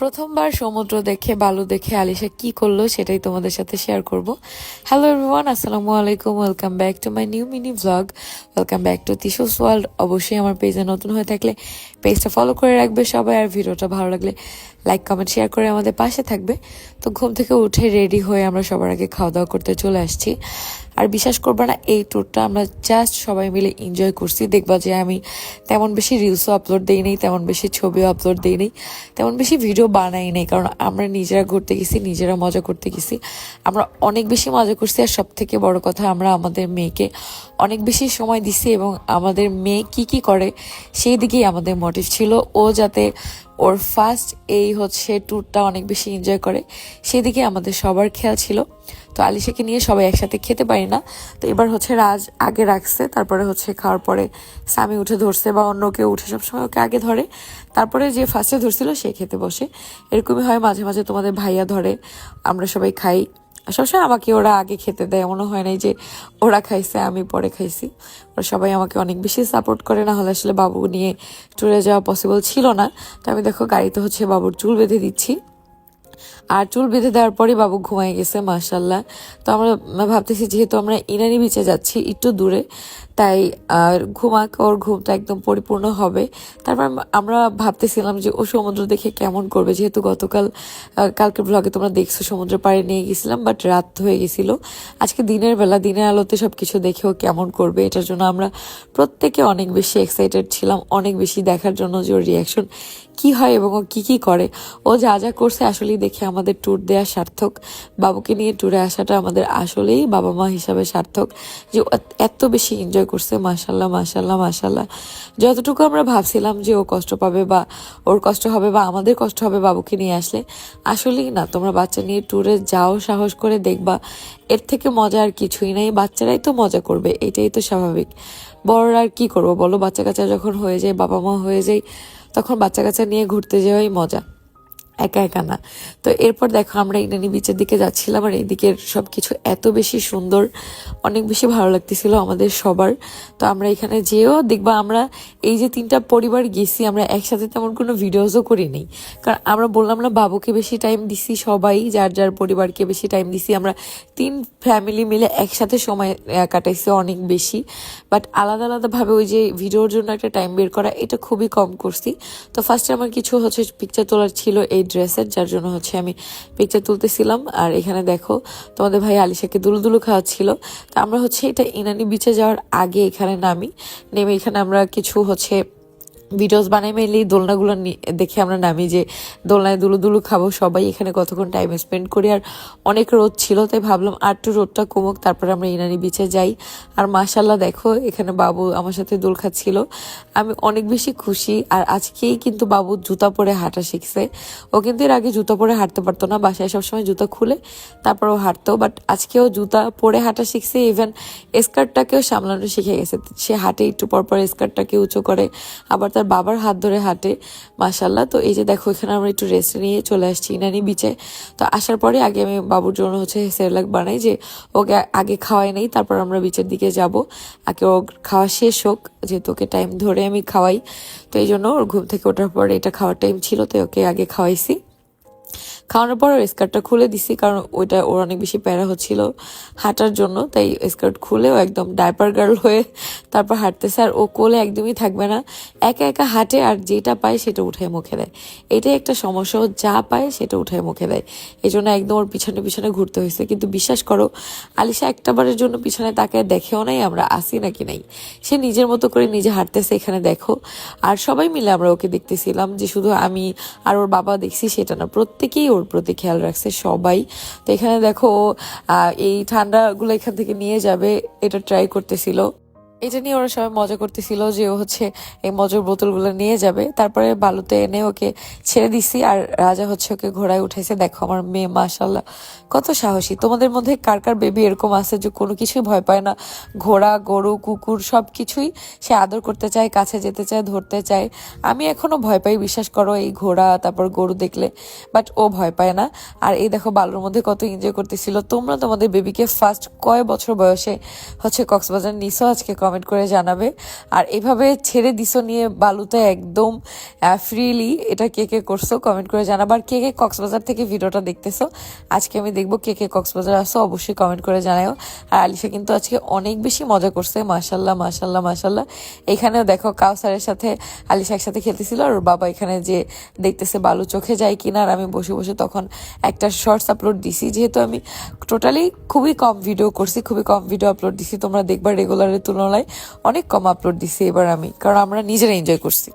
প্রথমবার সমুদ্র দেখে, বালু দেখে আলিশা কি করল সেটাই তোমাদের সাথে শেয়ার করব। হ্যালো এভরিওয়ান আসসালামু আলাইকুম welcome back to my new mini vlog welcome back to Tishu's world অবশ্যই আমার পেজে নতুন হয়ে থাকলে পেজটা ফলো করে রাখবে সবাই আর ভিডিওটা ভালো লাগলে লাইক কমেন্ট শেয়ার করে আমাদের পাশে থাকবে। তো ঘুম থেকে উঠে রেডি হয়ে আমরা সবার আগে খাওয়া দাওয়া করতে চলে আসছি। আর বিশ্বাস করবে না, এই ট্যুরটা আমরা জাস্ট সবাই মিলে এনজয় করছি। দেখবা যে আমি তেমন বেশি রিলসও আপলোড দিই নেই, তেমন বেশি ছবিও আপলোড দিই নেই, তেমন বেশি ভিডিও বানাই নেই, কারণ আমরা নিজেরা ঘুরতে গেছি, নিজেরা মজা করতে গেছি। আমরা অনেক বেশি মজা করছি আর সব থেকে বড় কথা, আমরা আমাদের মেয়েকে অনেক বেশি সময় দিছি এবং আমাদের মেয়ে কি কি করে, সেই দিকেই আমাদের মোটিভ ছিল। ও যাতে ওর ফার্স্ট এই হচ্ছে ট্যুরটা অনেক বেশি এনজয় করে। সেদিকে আমাদের সবার খেয়াল ছিল। তো আলিশাকে নিয়ে সবাই একসাথে খেতে পারি না। তো এবার হচ্ছে রাজ আগে রাখছে, তারপরে হচ্ছে খাওয়ার পরে স্বামী উঠে ধরছে বা অন্য কেউ উঠে সবসময় ওকে আগে ধরে। তারপরে যে ফার্স্টে ধরছিল সে খেতে বসে। এরকমই হয় মাঝে মাঝে তোমাদের ভাইয়া ধরে, আমরা সবাই খাই। সবসময় আমাকে ওরা আগে খেতে দেয়। এমনও হয় নাই যে ওরা খাইছে, আমি পরে খাইছি। ওরা সবাই আমাকে অনেক বেশি সাপোর্ট করে, না হলে আসলে বাবু নিয়ে ট্যুরে যাওয়া পসিবল ছিল না। তো আমি দেখো গাড়িতে হচ্ছে বাবুর চুল বেঁধে দিচ্ছি। আর চুল বেঁধে দেওয়ার পরে বাবু ঘুমাই গেছে মার্শাল্লাহ তো আমরা ভাবতেছি যেহেতু আমরা ইনানি বিচে যাচ্ছি একটু দূরে, তাই আর ঘুমাক ওর ঘুমটা একদম পরিপূর্ণ হবে। তারপর আমরা ভাবতেছিলাম যে ও সমুদ্র দেখে কেমন করবে, যেহেতু গতকাল কালকের ব্লগে তোমরা দেখছ, সমুদ্র পাড়ে নিয়ে গেছিলাম বাট রাত হয়ে গেছিল। আজকে দিনের বেলা, দিনের আলোতে সবকিছু দেখে ও কেমন করবে, এটার জন্য আমরা প্রত্যেকে অনেক বেশি এক্সাইটেড ছিলাম, অনেক বেশি দেখার জন্য যে ওর রিয়াকশন কি হয় এবং ও কি কি করে। ও যা যা করছে আসলেই দেখে আমাদের ট্যুর দেওয়া সার্থক। বাবুকে নিয়ে ট্যুরে আসাটা আমাদের আসলেই বাবা মা হিসাবে সার্থক। যে এত বেশি এনজয় করছে মাসাল্লাহ মাসাল্লাহ মাসাল্লাহ যতটুকু আমরা ভাবছিলাম যে ও কষ্ট পাবে বা ওর কষ্ট হবে বা আমাদের কষ্ট হবে বাবুকে নিয়ে আসলে, আসলেই না। তোমরা বাচ্চা নিয়ে ট্যুরে যাও, সাহস করে দেখবা। এর থেকে মজা আর কিছুই নাই। বাচ্চারাই তো মজা করবে, এটাই তো স্বাভাবিক। বড়রা আর কি করব বলো? বাচ্চা কাচ্চা যখন হয়ে যায় বাবা মা হয়ে যায়, তখন বাচ্চা কাচ্চা নিয়ে ঘুরতে যাওয়াই মজা। একা একা না। তো এরপর দেখো আমরা ইনানি বিচের দিকে যাচ্ছিলাম আর এইদিকের সব কিছু এত বেশি সুন্দর, অনেক বেশি ভালো লাগতেছিল আমাদের সবার। তো আমরা এখানে যেও দেখবা আমরা এই যে তিনটা পরিবার গেছি, আমরা একসাথে তেমন কোনো ভিডিওসও করি নেই কারণ আমরা বললাম না, বাবুকে বেশি টাইম দিছি, সবাই, যার যার পরিবারকে বেশি টাইম দিছি, আমরা তিন ফ্যামিলি মিলে একসাথে সময় কাটাইছি অনেক বেশি। বাট আলাদা আলাদাভাবে ওই যে ভিডিওর জন্য একটা টাইম বের করা, এটা খুবই কম করছি। তো ফার্স্টে আমার কিছু হচ্ছে পিকচার তোলার ছিল, এই ড্রেসের যার জন্য হচ্ছে আমি পিকচার তুলতেছিলাম। আর এখানে দেখো, তোমাদের ভাই আলিশাকে দুলু দুলু খাওয়াচ্ছিল। তো আমরা হচ্ছে এটা ইনানি বিচে যাওয়ার আগে এখানে নামি। নেমে এখানে আমরা কিছু হচ্ছে ভিডিওস বানাই মেনলি দোলনাগুলো দেখে আমরা নামি যে দোলনায় দুলু দুলু খাব, সবাই এখানে কতক্ষণ টাইম স্পেন্ড করি। আর অনেক রোদ ছিল, তাই ভাবলাম আর একটু রোদটা কমুক, তারপরে আমরা ইনানি বিচে যাই। আর মাশাল্লাহ দেখো, এখানে বাবু আমার সাথে দোল খাচ্ছিল। আমি অনেক বেশি খুশি, আর আজকেই কিন্তু বাবু জুতা পরে হাঁটা শিখছে। ও কিন্তু এর আগে জুতা পরে হাঁটতে পারতো না, বাসায় সবসময় জুতা খুলে তারপর ও হাঁটতো বাট আজকেও জুতা পরে হাঁটা শিখছে ইভেন স্কার্টটাকেও সামলানো শিখে গেছে। সে হাঁটে একটু পর পর স্কার্টটাকে উঁচু করে, আবার তার বাবার হাত ধরে হাঁটে মাসাল্লাহ তো এই যে দেখো, এখানে আমরা একটু রেস্ট নিয়ে চলে আসছি ইনানি বিচে তো আসার পরে আগে আমি বাবুর জন্য হচ্ছে সেরলাক বানাই যে ওকে আগে খাওয়াই নেই, তারপর আমরা বিচের দিকে যাব। আগে ও খাওয়া শেষ হোক, যেহেতু ওকে টাইম ধরে আমি খাওয়াই। তো এই জন্য ওর ঘুম থেকে ওঠার পরে এটা খাওয়ার টাইম ছিল তো ওকে আগে খাওয়াইছি। খাওয়ানোর পর স্কার্টটা খুলে দিছি, কারণ ওইটা ওর অনেক বেশি প্যারা হচ্ছিল হাঁটার জন্য, তাই স্কার্ট খুলে ও একদম ডাইপার গার্ল হয়ে তারপর হাঁটতেছে। আর ও কোলে একদমই থাকবে না, একা একা হাঁটে আর যেটা পায় সেটা উঠায় মুখে দেয়। এটাই একটা সমস্যা, ও যা পায় সেটা উঠায় মুখে দেয়। এই জন্য একদম ওর পিছনে পিছনে ঘুরতে হয়েছে। কিন্তু বিশ্বাস করো, আলিশা একটাবারের জন্য পিছনে তাকে দেখেও নাই আমরা আসি নাকি নাই। সে নিজের মতো করে নিজে হাঁটতেছে এখানে, দেখো। আর সবাই মিলে আমরা ওকে দেখতেছিলাম যে শুধু আমি আর ওর বাবা দেখছি সেটা না, প্রত্যেকেই ওর প্রতি খেয়াল রাখছে সবাই। তো এখানে দেখো এই ঠান্ডাগুলো এখান থেকে নিয়ে যাবে, এটা ট্রাই করতেছিল। এটা নিয়ে ওরা সবাই মজা করতেছিল যে ও হচ্ছে এই মজার বোতলগুলো নিয়ে যাবে। তারপরে বালুতে এনে ওকে ছেড়ে দিছি আর রাজা হচ্ছে ওকে ঘোড়ায় উঠেছে দেখো আমার মেয়ে মাশাল্লাহ কত সাহসী। তোমাদের মধ্যে কার কার বেবি এরকম আছে যে কোনো কিছুই ভয় পায় না? ঘোড়া, গরু, কুকুর সব কিছুই সে আদর করতে চায়, কাছে যেতে চায়, ধরতে চায়। আমি এখনও ভয় পাই, বিশ্বাস করো, এই ঘোড়া, তারপর গরু দেখলে। বাট ও ভয় পায় না। আর এই দেখো বালুর মধ্যে কত এনজয় করতেছিল। তোমরা তোমাদের বেবিকে ফার্স্ট কয় বছর বয়সে হচ্ছে কক্সবাজার নিছো আজকে কমেন্ট করে জানাবে। আর এভাবে ছেড়ে দিছো নিয়ে বালুতে একদম ফ্রিলি এটা কে কে করছ কমেন্ট করে জানাবে। আর কে কে কক্সবাজার থেকে ভিডিওটা দেখতেছো, আজকে আমি দেখব কে কে কক্সবাজার আসো অবশ্যই কমেন্ট করে জানাও আর আলিশা কিন্তু আজকে অনেক বেশি মজা করছে মাশাল্লাহ মাশাল্লাহ মাশাল্লাহ এখানেও দেখো কাউসারের সাথে, আলিশা একসাথে খেলতেছিল আর বাবা এখানে যে দেখতেছে বালু চোখে যায় কিনা আর আমি বসে বসে তখন একটা শর্টস আপলোড দিছি। যেহেতু আমি টোটালি খুবই কম ভিডিও করছি, খুবই কম ভিডিও আপলোড দিছি, তোমরা দেখবা রেগুলারের তুলনায়। অনেক কম আপলোড দিছি এবার আমি কারণ আমরা নিজেরা এনজয় করছি।